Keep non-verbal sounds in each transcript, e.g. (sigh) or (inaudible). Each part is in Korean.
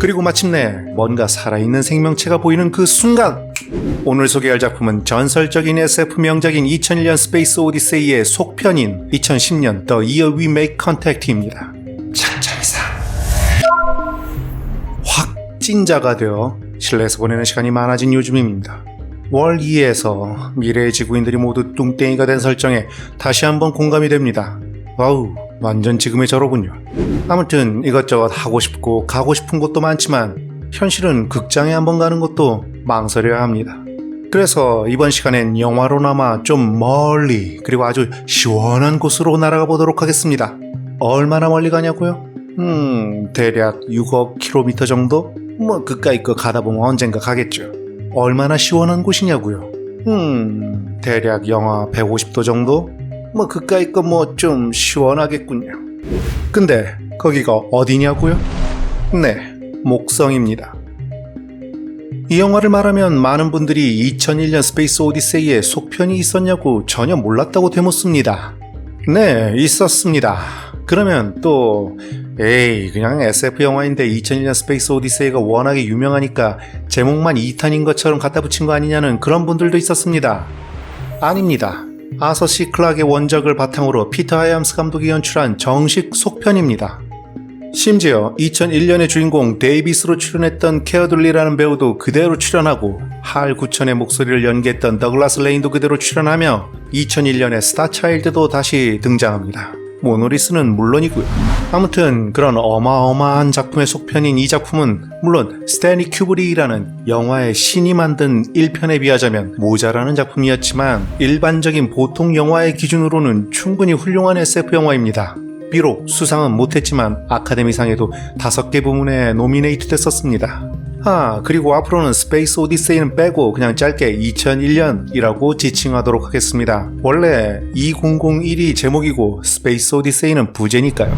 그리고 마침내 뭔가 살아있는 생명체가 보이는 그 순간 오늘 소개할 작품은 전설적인 SF 명작인 2001년 스페이스 오디세이의 속편인 2010년 The Year We Make Contact입니다. 창작이상 확진자가 되어 실내에서 보내는 시간이 많아진 요즘입니다. 월 2에서 미래의 지구인들이 모두 뚱땡이가 된 설정에 다시 한번 공감이 됩니다. 와우, 완전 지금의 저로군요. 아무튼 이것저것 하고 싶고 가고 싶은 곳도 많지만 현실은 극장에 한번 가는 것도 망설여야 합니다. 그래서 이번 시간엔 영화로나마 좀 멀리 그리고 아주 시원한 곳으로 날아가 보도록 하겠습니다. 얼마나 멀리 가냐고요? 음, 대략 6억 킬로미터 정도? 뭐 그까이 거 가다 보면 언젠가 가겠죠. 얼마나 시원한 곳이냐고요? 음, 대략 영하 150도 정도? 뭐 그까이 거 뭐 좀 시원하겠군요. 근데 거기가 어디냐고요? 네, 목성입니다. 이 영화를 말하면 많은 분들이 2001년 스페이스 오디세이에 속편이 있었냐고 전혀 몰랐다고 되묻습니다. 네, 있었습니다. 그러면 또 에이 그냥 SF 영화인데 2001년 스페이스 오디세이가 워낙에 유명하니까 제목만 2탄인 것처럼 갖다 붙인 거 아니냐는 그런 분들도 있었습니다. 아닙니다. 아서 시 클락의 원작을 바탕으로 피터 하이암스 감독이 연출한 정식 속편입니다. 심지어 2001년의 주인공 데이비스로 출연했던 케어둘리라는 배우도 그대로 출연하고 할 구천의 목소리를 연기했던 더글라스 레인도 그대로 출연하며 2001년의 스타차일드도 다시 등장합니다. 모노리스는 물론이고요. 아무튼 그런 어마어마한 작품의 속편인 이 작품은 물론 스탠리 큐브릭이라는 영화의 신이 만든 1편에 비하자면 모자라는 작품이었지만 일반적인 보통 영화의 기준으로는 충분히 훌륭한 SF 영화입니다. 비록 수상은 못했지만 아카데미상에도 5개 부문에 노미네이트 됐었습니다. 아, 그리고 앞으로는 스페이스 오디세이는 빼고 그냥 짧게 2001년이라고 지칭하도록 하겠습니다. 원래 2001이 제목이고 스페이스 오디세이는 부제니까요.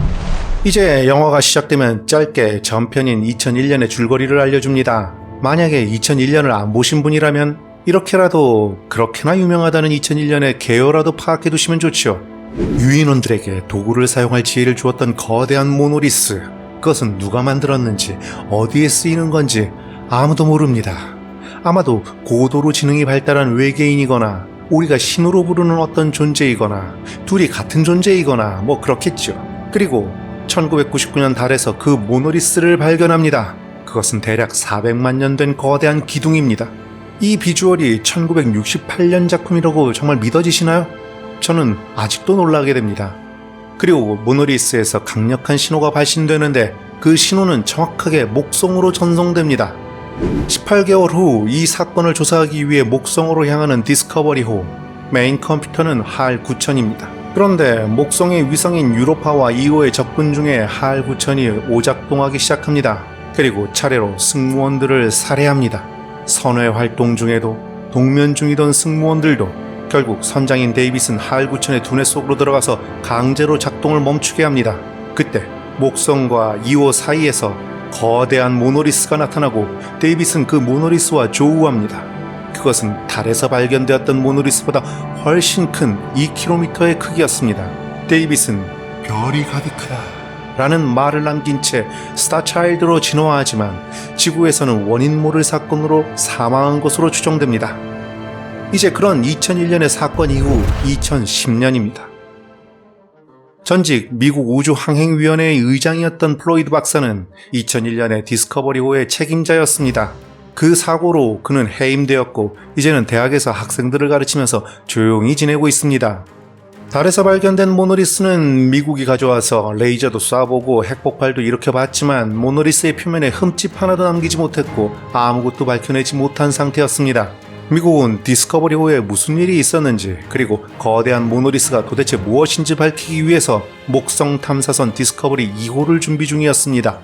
이제 영화가 시작되면 짧게 전편인 2001년의 줄거리를 알려줍니다. 만약에 2001년을 안 보신 분이라면 이렇게라도 그렇게나 유명하다는 2001년의 개요라도 파악해 두시면 좋죠. 유인원들에게 도구를 사용할 지혜를 주었던 거대한 모노리스. 그것은 누가 만들었는지, 어디에 쓰이는 건지 아무도 모릅니다. 아마도 고도로 지능이 발달한 외계인이거나 우리가 신으로 부르는 어떤 존재이거나 둘이 같은 존재이거나 뭐 그렇겠죠. 그리고 1999년 달에서 그 모노리스를 발견합니다. 그것은 대략 400만 년 된 거대한 기둥입니다. 이 비주얼이 1968년 작품이라고 정말 믿어지시나요? 저는 아직도 놀라게 됩니다. 그리고 모노리스에서 강력한 신호가 발신되는데 그 신호는 정확하게 목성으로 전송됩니다. 18개월 후 이 사건을 조사하기 위해 목성으로 향하는 디스커버리호 메인 컴퓨터는 할 9000입니다. 그런데 목성의 위성인 유로파와 2호의 접근 중에 할 9000이 오작동하기 시작합니다. 그리고 차례로 승무원들을 살해합니다. 선외 활동 중에도 동면 중이던 승무원들도 결국 선장인 데이빗은 할 9000의 두뇌 속으로 들어가서 강제로 작동을 멈추게 합니다. 그때 목성과 2호 사이에서 거대한 모노리스가 나타나고 데이빗은 그 모노리스와 조우합니다. 그것은 달에서 발견되었던 모노리스보다 훨씬 큰 2km의 크기였습니다. 데이빗은 별이 가득하다 라는 말을 남긴 채 스타차일드로 진화하지만 지구에서는 원인 모를 사건으로 사망한 것으로 추정됩니다. 이제 그런 2001년의 사건 이후 2010년입니다. 전직 미국 우주항행위원회의 의장이었던 플로이드 박사는 2001년에 디스커버리호의 책임자였습니다. 그 사고로 그는 해임되었고 이제는 대학에서 학생들을 가르치면서 조용히 지내고 있습니다. 달에서 발견된 모노리스는 미국이 가져와서 레이저도 쏴보고 핵폭발도 일으켜봤지만 모노리스의 표면에 흠집 하나도 남기지 못했고 아무것도 밝혀내지 못한 상태였습니다. 미국은 디스커버리 호에 무슨 일이 있었는지 그리고 거대한 모노리스가 도대체 무엇인지 밝히기 위해서 목성 탐사선 디스커버리 2호를 준비 중이었습니다.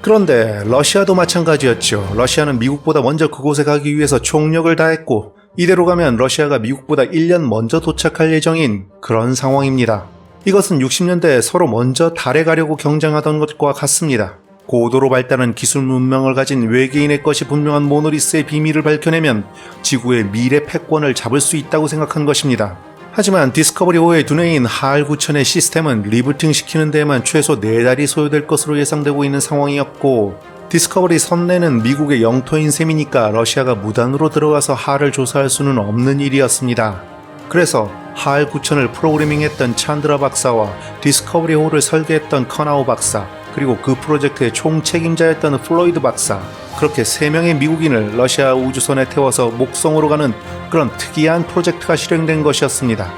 그런데 러시아도 마찬가지였죠. 러시아는 미국보다 먼저 그곳에 가기 위해서 총력을 다했고 이대로 가면 러시아가 미국보다 1년 먼저 도착할 예정인 그런 상황입니다. 이것은 60년대 서로 먼저 달에 가려고 경쟁하던 것과 같습니다. 고도로 발달한 기술 문명을 가진 외계인의 것이 분명한 모노리스의 비밀을 밝혀내면 지구의 미래 패권을 잡을 수 있다고 생각한 것입니다. 하지만 디스커버리 5의 두뇌인 하알 9000의 시스템은 리부팅 시키는 데에만 최소 4달이 소요될 것으로 예상되고 있는 상황이었고 디스커버리 선내는 미국의 영토인 셈이니까 러시아가 무단으로 들어가서 하를 조사할 수는 없는 일이었습니다. 그래서 하알 구천을 프로그래밍했던 찬드라 박사와 디스커버리 호를 설계했던 커나우 박사, 그리고 그 프로젝트의 총 책임자였던 플로이드 박사, 그렇게 세 명의 미국인을 러시아 우주선에 태워서 목성으로 가는 그런 특이한 프로젝트가 실행된 것이었습니다.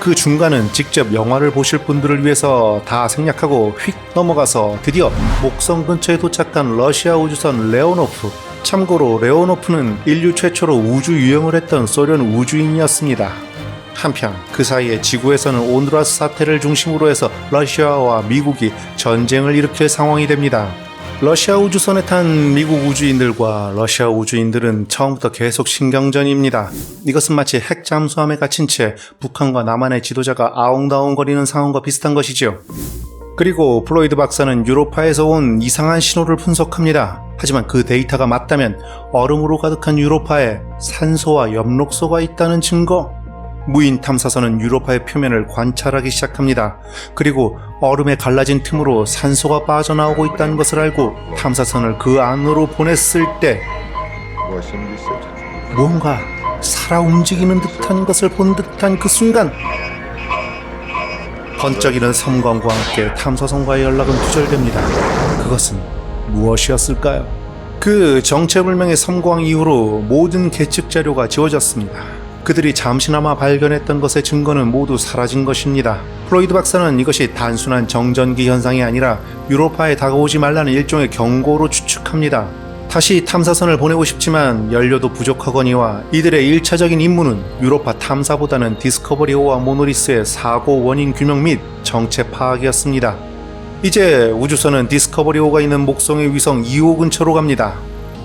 그 중간은 직접 영화를 보실 분들을 위해서 다 생략하고 휙 넘어가서 드디어 목성 근처에 도착한 러시아 우주선 레오노프. 참고로 레오노프는 인류 최초로 우주 유영을 했던 소련 우주인이었습니다. 한편 그 사이에 지구에서는 온두라스 사태를 중심으로 해서 러시아와 미국이 전쟁을 일으킬 상황이 됩니다. 러시아 우주선에 탄 미국 우주인들과 러시아 우주인들은 처음부터 계속 신경전입니다. 이것은 마치 핵 잠수함에 갇힌 채 북한과 남한의 지도자가 아웅다웅거리는 상황과 비슷한 것이지요. 그리고 플로이드 박사는 유로파에서 온 이상한 신호를 분석합니다. 하지만 그 데이터가 맞다면 얼음으로 가득한 유로파에 산소와 엽록소가 있다는 증거. 무인 탐사선은 유로파의 표면을 관찰하기 시작합니다. 그리고 얼음에 갈라진 틈으로 산소가 빠져나오고 있다는 것을 알고 탐사선을 그 안으로 보냈을 때 80. 뭔가 살아 움직이는 듯한 것을 본 듯한 그 순간 번쩍이는 섬광과 함께 탐사선과의 연락은 두절됩니다. 그것은 무엇이었을까요? 그 정체불명의 섬광 이후로 모든 계측 자료가 지워졌습니다. 그들이 잠시나마 발견했던 것의 증거는 모두 사라진 것입니다. 플로이드 박사는 이것이 단순한 정전기 현상이 아니라 유로파에 다가오지 말라는 일종의 경고로 추측합니다. 다시 탐사선을 보내고 싶지만 연료도 부족하거니와 이들의 1차적인 임무는 유로파 탐사보다는 디스커버리호와 모노리스의 사고 원인 규명 및 정체 파악이었습니다. 이제 우주선은 디스커버리호가 있는 목성의 위성 2호 근처로 갑니다.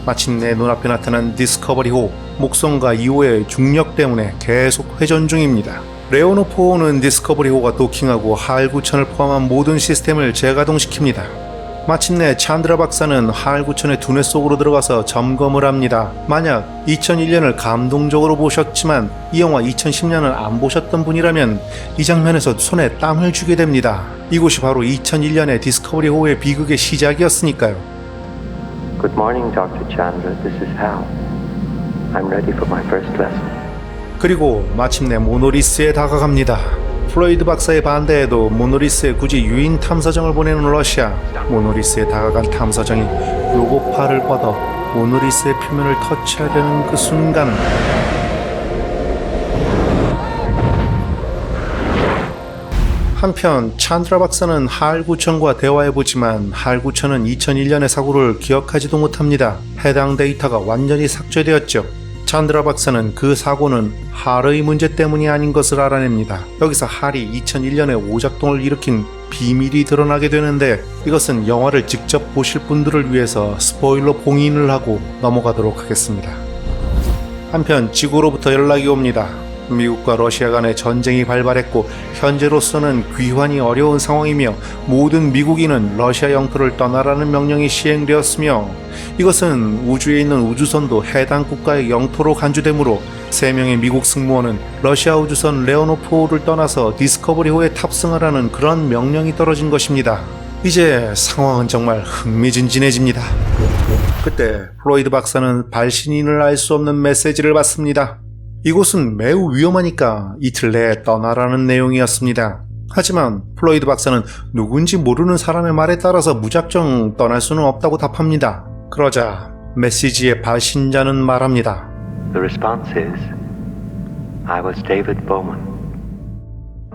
마침내 눈앞에 나타난 디스커버리호, 목성과 2호의 중력 때문에 계속 회전 중입니다. 레오노포호는 디스커버리호가 도킹하고 하알구천을 포함한 모든 시스템을 재가동시킵니다. 마침내 찬드라 박사는 하알구천의 두뇌 속으로 들어가서 점검을 합니다. 만약 2001년을 감동적으로 보셨지만 이 영화 2010년을 안 보셨던 분이라면 이 장면에서 손에 땀을 주게 됩니다. 이곳이 바로 2001년의 디스커버리 호의 비극의 시작이었으니까요. Good morning, Dr. Chandra. This is Hal. I'm ready for my first lesson. 그리고 마침내 모노리스에 다가갑니다. 플로이드 박사의 반대에도 모노리스에 굳이 유인 탐사정을 보내는 러시아. 모노리스에 다가간 탐사정이 로고파를 뻗어 모노리스의 표면을 터치하려는 그 순간 한편 찬드라 박사는 하알구천과 대화해보지만 하알구천은 2001년의 사고를 기억하지도 못합니다. 해당 데이터가 완전히 삭제되었죠. 찬드라 박사는 그 사고는 할의 문제 때문이 아닌 것을 알아냅니다. 여기서 할이 2001년에 오작동을 일으킨 비밀이 드러나게 되는데 이것은 영화를 직접 보실 분들을 위해서 스포일러 봉인을 하고 넘어가도록 하겠습니다. 한편 지구로부터 연락이 옵니다. 미국과 러시아 간의 전쟁이 발발했고 현재로서는 귀환이 어려운 상황이며 모든 미국인은 러시아 영토를 떠나라는 명령이 시행되었으며 이것은 우주에 있는 우주선도 해당 국가의 영토로 간주되므로 세 명의 미국 승무원은 러시아 우주선 레오노프호를 떠나서 디스커버리호에 탑승하라는 그런 명령이 떨어진 것입니다. 이제 상황은 정말 흥미진진해집니다. 그때 플로이드 박사는 발신인을 알 수 없는 메시지를 받습니다. 이곳은 매우 위험하니까 이틀 내에 떠나라는 내용이었습니다. 하지만 플로이드 박사는 누군지 모르는 사람의 말에 따라서 무작정 떠날 수는 없다고 답합니다. 그러자 메시지의 발신자는 말합니다. The response is I was David Bowman.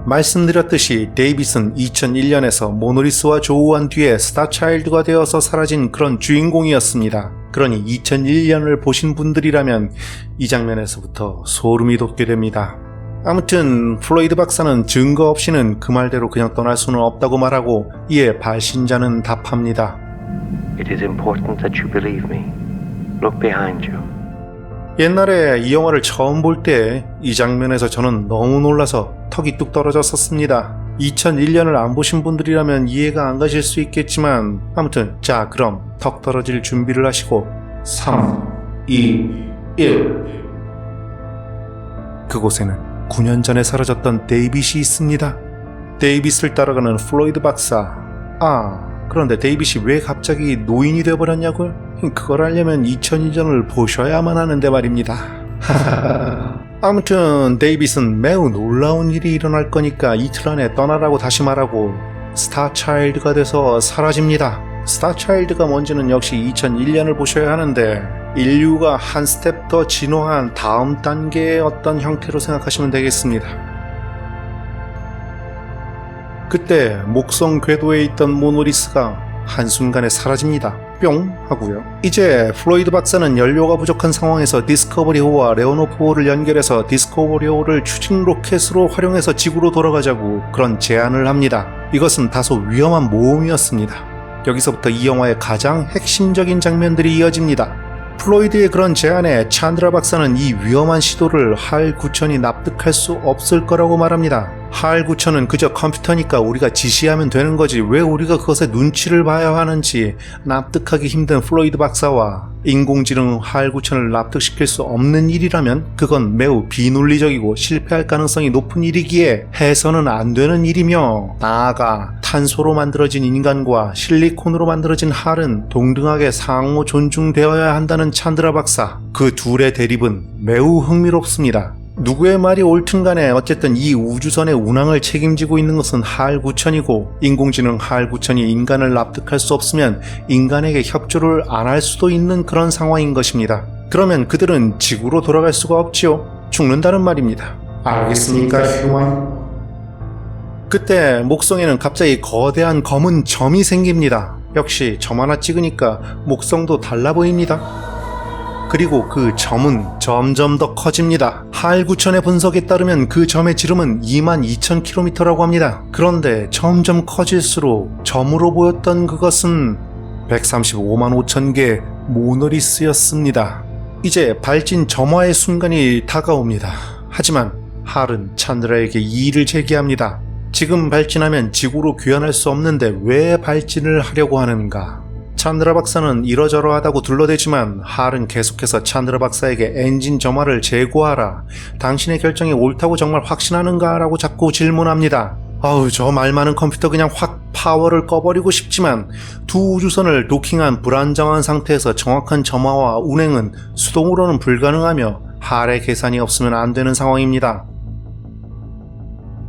말씀드렸듯이 데이빗은 2001년에서 모노리스와 조우한 뒤에 스타차일드가 되어서 사라진 그런 주인공이었습니다. 그러니 2001년을 보신 분들이라면 이 장면에서부터 소름이 돋게 됩니다. 아무튼 플로이드 박사는 증거 없이는 그 말대로 그냥 떠날 수는 없다고 말하고 이에 발신자는 답합니다. 옛날에 이 영화를 처음 볼 때 이 장면에서 저는 너무 놀라서 턱이 뚝 떨어졌었습니다. 2001년을 안 보신 분들이라면 이해가 안 가실 수 있겠지만 아무튼 자 그럼 턱 떨어질 준비를 하시고 3, 2, 1 그곳에는 9년 전에 사라졌던 데이빗이 있습니다. 데이빗을 따라가는 플로이드 박사 아 그런데 데이빗이 왜 갑자기 노인이 되어버렸냐고요? 그걸 하려면 2002년을 보셔야만 하는데 말입니다. (laughs) 아무튼 데이빗은 매우 놀라운 일이 일어날 거니까 이틀 안에 떠나라고 다시 말하고 스타차일드가 돼서 사라집니다. 스타차일드가 뭔지는 역시 2001년을 보셔야 하는데 인류가 한 스텝 더 진화한 다음 단계의 어떤 형태로 생각하시면 되겠습니다. 그때 목성 궤도에 있던 모노리스가 한순간에 사라집니다. 뿅 하고요. 이제 플로이드 박사는 연료가 부족한 상황에서 디스커버리호와 레오노프호를 연결해서 디스커버리호를 추진 로켓으로 활용해서 지구로 돌아가자고 그런 제안을 합니다. 이것은 다소 위험한 모험이었습니다. 여기서부터 이 영화의 가장 핵심적인 장면들이 이어집니다. 플로이드의 그런 제안에 찬드라 박사는 이 위험한 시도를 할 구천이 납득할 수 없을 거라고 말합니다. 할 구천은 그저 컴퓨터니까 우리가 지시하면 되는 거지. 왜 우리가 그것에 눈치를 봐야 하는지. 납득하기 힘든 플로이드 박사와 인공지능 할 구천을 납득시킬 수 없는 일이라면 그건 매우 비논리적이고 실패할 가능성이 높은 일이기에 해서는 안 되는 일이며 나아가 탄소로 만들어진 인간과 실리콘으로 만들어진 할은 동등하게 상호 존중되어야 한다는 찬드라 박사. 그 둘의 대립은 매우 흥미롭습니다. 누구의 말이 옳든 간에 어쨌든 이 우주선의 운항을 책임지고 있는 것은 할구천이고 인공지능 할구천이 인간을 납득할 수 없으면 인간에게 협조를 안 할 수도 있는 그런 상황인 것입니다. 그러면 그들은 지구로 돌아갈 수가 없지요. 죽는다는 말입니다. 알겠습니까, 휴먼? 그때 목성에는 갑자기 거대한 검은 점이 생깁니다. 역시 점 하나 찍으니까 목성도 달라 보입니다. 그리고 그 점은 점점 더 커집니다. 하알구천의 분석에 따르면 그 점의 지름은 22,000km라고 합니다. 그런데 점점 커질수록 점으로 보였던 그것은 135만 5천 개 모노리스였습니다. 이제 발진 점화의 순간이 다가옵니다. 하지만 할은 찬드라에게 이의를 제기합니다. 지금 발진하면 지구로 귀환할 수 없는데 왜 발진을 하려고 하는가? 찬드라 박사는 이러저러하다고 둘러대지만 할은 계속해서 찬드라 박사에게 엔진 점화를 제고하라. 당신의 결정이 옳다고 정말 확신하는가? 라고 자꾸 질문합니다. 아우 저 말 많은 컴퓨터 그냥 확 파워를 꺼버리고 싶지만 두 우주선을 도킹한 불안정한 상태에서 정확한 점화와 운행은 수동으로는 불가능하며 할의 계산이 없으면 안 되는 상황입니다.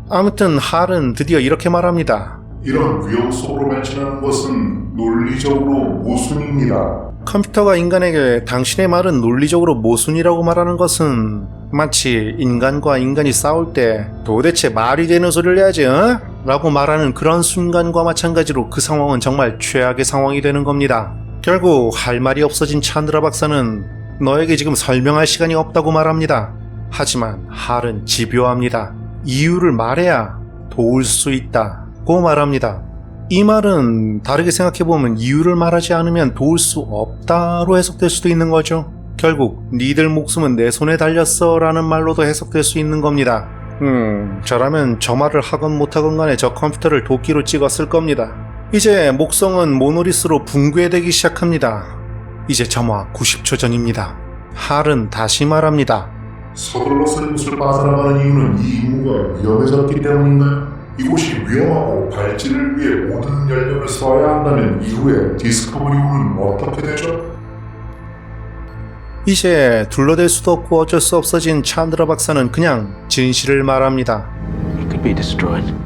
아무튼 할은 드디어 이렇게 말합니다. 이런 위험 속으로 발전하는 것은 논리적으로 모순입니다. 컴퓨터가 인간에게 당신의 말은 논리적으로 모순이라고 말하는 것은 마치 인간과 인간이 싸울 때 도대체 말이 되는 소리를 해야지, 어? 라고 말하는 그런 순간과 마찬가지로 그 상황은 정말 최악의 상황이 되는 겁니다. 결국 할 말이 없어진 찬드라 박사는 너에게 지금 설명할 시간이 없다고 말합니다. 하지만 할은 집요합니다. 이유를 말해야 도울 수 있다. 고 말합니다. 이 말은 다르게 생각해보면 이유를 말하지 않으면 도울 수 없다로 해석될 수도 있는 거죠. 결국 니들 목숨은 내 손에 달렸어 라는 말로도 해석될 수 있는 겁니다. 음, 저라면 저 말을 하건 못하건 간에 저 컴퓨터를 도끼로 찍었을 겁니다. 이제 목성은 모노리스로 붕괴되기 시작합니다. 이제 점화 90초 전입니다. 할은 다시 말합니다. 서둘러서 이곳을 빠져나가는 이유는 이 임무가 위험해졌기 때문인가요? 이곳이 위험하고 발진을 위해 모든 연력을 써야 한다면 이후에 디스커버리우는 어떻게 되죠? 이제 둘러댈 수도 없고 어쩔 수 없어진 찬드라 박사는 그냥 진실을 말합니다.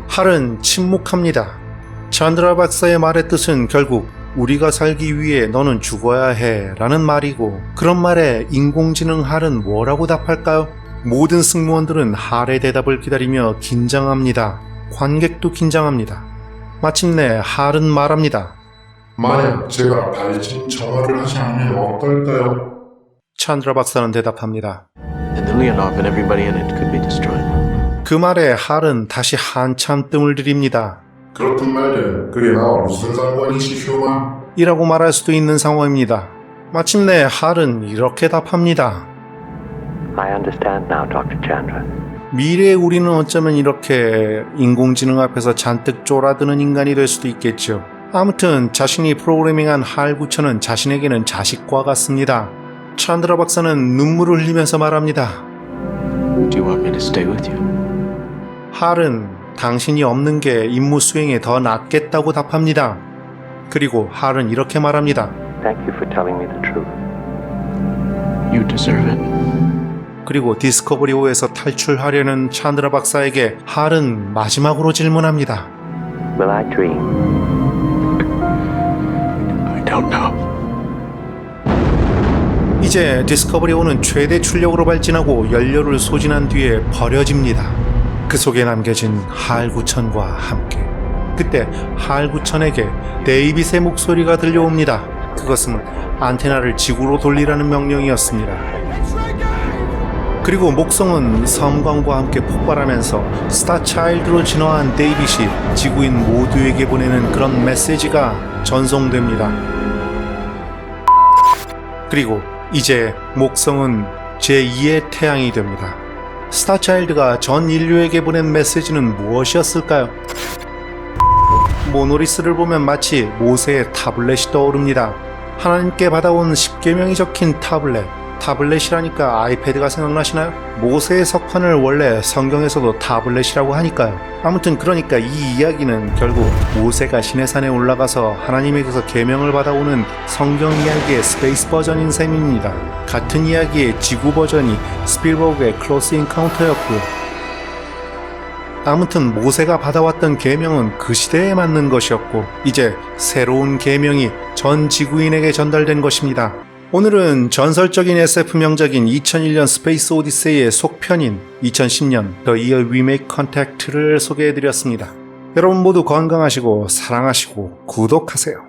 할은 침묵합니다. 찬드라 박사의 말의 뜻은 결국 우리가 살기 위해 너는 죽어야 해 라는 말이고 그런 말에 인공지능 할은 뭐라고 답할까요? 모든 승무원들은 할의 대답을 기다리며 긴장합니다. 관객도 긴장합니다. 마침내 할은 말합니다. 만약 제가 발진 정화를 하지 않으면 어떨까요? 찬드라 박사는 대답합니다. 그 말에 할은 다시 한참 뜸을 들입니다. 그렇단 말이야. 그게 나와 무슨 상관이지, 휴먼? 이라고 말할 수도 있는 상황입니다. 마침내 할은 이렇게 답합니다. I understand now, Dr. Chandra. 미래의 우리는 어쩌면 이렇게 인공지능 앞에서 잔뜩 쫄아드는 인간이 될 수도 있겠죠. 아무튼 자신이 프로그래밍한 할구천은 자신에게는 자식과 같습니다. 찬드라 박사는 눈물을 흘리면서 말합니다. Do you want me to stay with you? 할은 당신이 없는 게 임무 수행에 더 낫겠다고 답합니다. 그리고 할은 이렇게 말합니다. thank you for telling me the truth. You deserve it. 그리고 디스커버리 5에서 탈출하려는 찬드라 박사에게 할은 마지막으로 질문합니다. Will I dream? I don't know. 이제 디스커버리 5는 최대 출력으로 발진하고 연료를 소진한 뒤에 버려집니다. 그 속에 남겨진 할구천과 함께. 그때 할구천에게 데이빗의 목소리가 들려옵니다. 그것은 안테나를 지구로 돌리라는 명령이었습니다. 그리고 목성은 섬광과 함께 폭발하면서 스타차일드로 진화한 데이빗이 지구인 모두에게 보내는 그런 메시지가 전송됩니다. 그리고 이제 목성은 제2의 태양이 됩니다. 스타차일드가 전 인류에게 보낸 메시지는 무엇이었을까요? 모노리스를 보면 마치 모세의 타블렛이 떠오릅니다. 하나님께 받아온 10계명이 적힌 타블렛. 타블렛이라니까 아이패드가 생각나시나요? 모세의 석판을 원래 성경에서도 타블렛이라고 하니까요. 아무튼 그러니까 이 이야기는 결국 모세가 시내산에 올라가서 하나님에게서 계명을 받아오는 성경 이야기의 스페이스 버전인 셈입니다. 같은 이야기의 지구 버전이 스필버그의 클로스 인카운터였고요. 아무튼 모세가 받아왔던 계명은 그 시대에 맞는 것이었고 이제 새로운 계명이 전 지구인에게 전달된 것입니다. 오늘은 전설적인 SF 명작인 2001년 스페이스 오디세이의 속편인 2010년 The Year We Make Contact를 소개해드렸습니다. 여러분 모두 건강하시고 사랑하시고 구독하세요.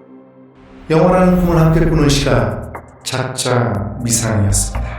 영원한 꿈을 함께 꾸는 시간 작자 미상이었습니다.